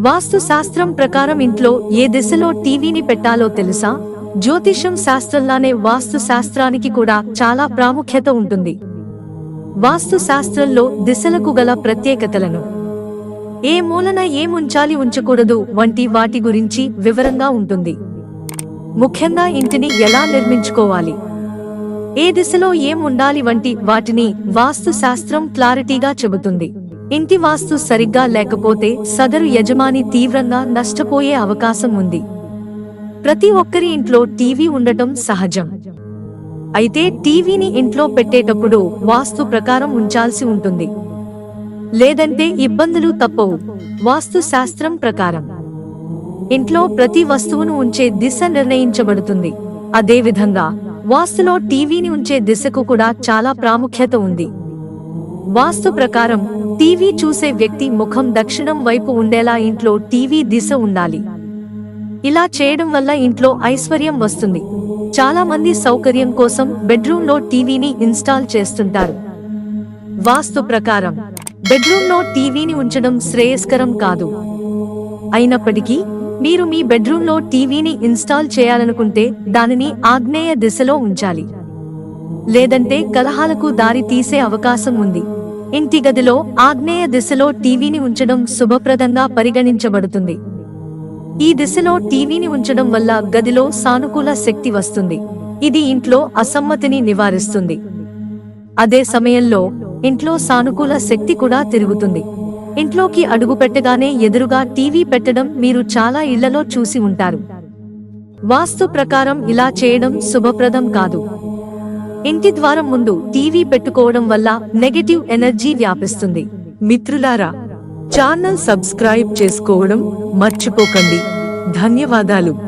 వాస్తు శాస్త్రం ప్రకారం ఇంట్లో ఏ దిశలో టీవీని పెట్టాలో తెలుసా? జ్యోతిషం శాస్త్రంలానే వాస్తు శాస్త్రానికి కూడా చాలా ప్రాముఖ్యత ఉంటుంది. వాస్తు శాస్త్రంలో దిశలకు గల ప్రత్యేకతలను. ఏ మూలన ఏముంచాలి ఉంచకూడదు వంటి వాటి గురించి వివరంగా ఉంటుంది. ముఖ్యంగా ఇంటిని ఎలా నిర్మించుకోవాలి? ఏ దిశలో ఏం ఉండాలి వంటి వాటిని వాస్తు శాస్త్రం క్లారిటీగా చెబుతుంది. ఇంటి వాస్తు సరిగ్గా లేకపోతే సదరు యజమాని తీవ్రంగా నష్టపోయే అవకాశం ఉంది. ప్రతి ఒక్కరి ఇంట్లో టీవీ ఉండటం సహజం. అయితే టీవీని ఇంట్లో పెట్టేటప్పుడు వాస్తు ప్రకారం ఉంచాల్సి ఉంటుంది. లేదంటే ఇబ్బందులు తప్పవు. వాస్తు శాస్త్రం ప్రకారం. ఇంట్లో ప్రతి వస్తువును ఉంచే దిశ నిర్ణయించబడుతుంది. అదేవిధంగా వాస్తులో టీవీని ఉంచే దిశకు కూడా చాలా ప్రాముఖ్యత ఉంది. వాస్తు ప్రకారం టీవీ చూసే వ్యక్తి ముఖం దక్షిణం వైపు ఉండేలా ఇంట్లో టీవీ దిశ ఉండాలి. ఇలా చేయడం వల్ల ఇంట్లో ఐశ్వర్యం వస్తుంది. చాలా మంది సౌకర్యం కోసం బెడ్రూమ్లో టీవీని ఇన్స్టాల్ చేస్తుంటారు. వాస్తు ప్రకారం బెడ్రూమ్లో టీవీని ఉంచడం శ్రేయస్కరం కాదు. అయినప్పటికీ మీరు మీ బెడ్రూమ్లో టీవీని ఇన్స్టాల్ చేయాలనుకుంటే దానిని ఆగ్నేయ దిశలో ఉంచాలి. లేదంటే కలహాలకు దారి తీసే అవకాశం ఉంది. ఇంటి గదిలో ఆగ్నేయ దిశలో టీవీని ఉంచడం శుభప్రదంగా పరిగణించబడుతుంది. ఈ దిశలో టీవీని ఉంచడం వల్ల గదిలో సానుకూల శక్తి వస్తుంది. ఇది ఇంట్లో అసమ్మతిని నివారిస్తుంది. అదే సమయంలో ఇంట్లో సానుకూల శక్తి కూడా తిరుగుతుంది. ఇంట్లోకి అడుగు పెట్టగానే ఎదురుగా టీవీ పెట్టడం మీరు చాలా ఇళ్ళలో చూసి ఉంటారు. వాస్తు ప్రకారం ఇలా చేయడం శుభప్రదం కాదు. ఇంటి ద్వారం ముందు టీవీ పెట్టుకోవడం వల్ల నెగటివ్ ఎనర్జీ వ్యాపిస్తుంది. మిత్రులారా ఛానల్ సబ్స్క్రైబ్ చేసుకోవడం మర్చిపోకండి. ధన్యవాదాలు.